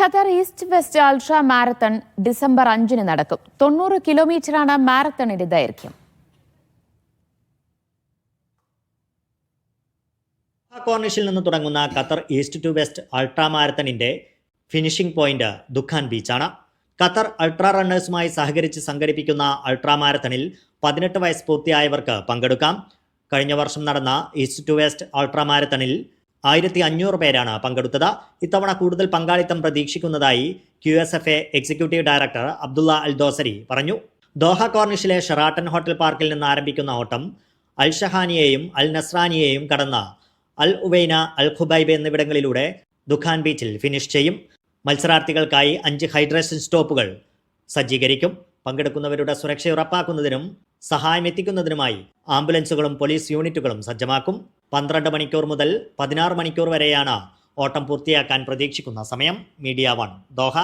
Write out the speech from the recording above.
Qatar east west ultra marathon December അഞ്ചിന് നടക്കും. തൊണ്ണൂറ് കിലോമീറ്ററാണ് മാരത്തണിന്റെ ദൈർഘ്യം. കോർണിഷിൽ നിന്ന് തുടങ്ങുന്ന Qatar east to west ultra മാരത്തണിന്റെ finishing point Dukhan ബീച്ചാണ്. ഖത്തർ അൾട്രാ റണ്ണേഴ്സുമായി സഹകരിച്ച് സംഘടിപ്പിക്കുന്ന അൾട്രാ മാരത്തണിൽ പതിനെട്ട് വയസ്സ് പൂർത്തിയായവർക്ക് പങ്കെടുക്കാം. കഴിഞ്ഞ വർഷം നടന്ന ഈസ്റ്റ് ടു വെസ്റ്റ് അൾട്രാ മാരത്തണിൽ ആയിരത്തി അഞ്ഞൂറ് പേരാണ് പങ്കെടുത്തത്. ഇത്തവണ കൂടുതൽ പങ്കാളിത്തം പ്രതീക്ഷിക്കുന്നതായി Q S F A executive director Abdullah Aldosari പറഞ്ഞു. ദോഹ കോർണിഷിലെ ഷെറാട്ടൻ ഹോട്ടൽ പാർക്കിൽ നിന്ന് ആരംഭിക്കുന്ന ഓട്ടം അൽ ഷഹാനിയെയും അൽ നസ്രാനിയെയും കടന്ന് അൽ ഉബൈന അൽ ഖുബൈബ് എന്നിവിടങ്ങളിലൂടെ ദുഖാൻ ബീച്ചിൽ ഫിനിഷ് ചെയ്യും. മത്സരാർത്ഥികൾക്കായി അഞ്ച് ഹൈഡ്രേഷൻ സ്റ്റോപ്പുകൾ സജ്ജീകരിക്കും. പങ്കെടുക്കുന്നവരുടെ സുരക്ഷ ഉറപ്പാക്കുന്നതിനും സഹായം എത്തിക്കുന്നതിനുമായി ആംബുലൻസുകളും പോലീസ് യൂണിറ്റുകളും സജ്ജമാക്കും. പന്ത്രണ്ട് മണിക്കൂർ മുതൽ പതിനാറ് മണിക്കൂർ വരെയാണ് ഓട്ടം പൂർത്തിയാക്കാൻ പ്രതീക്ഷിക്കുന്ന സമയം. Media one Doha.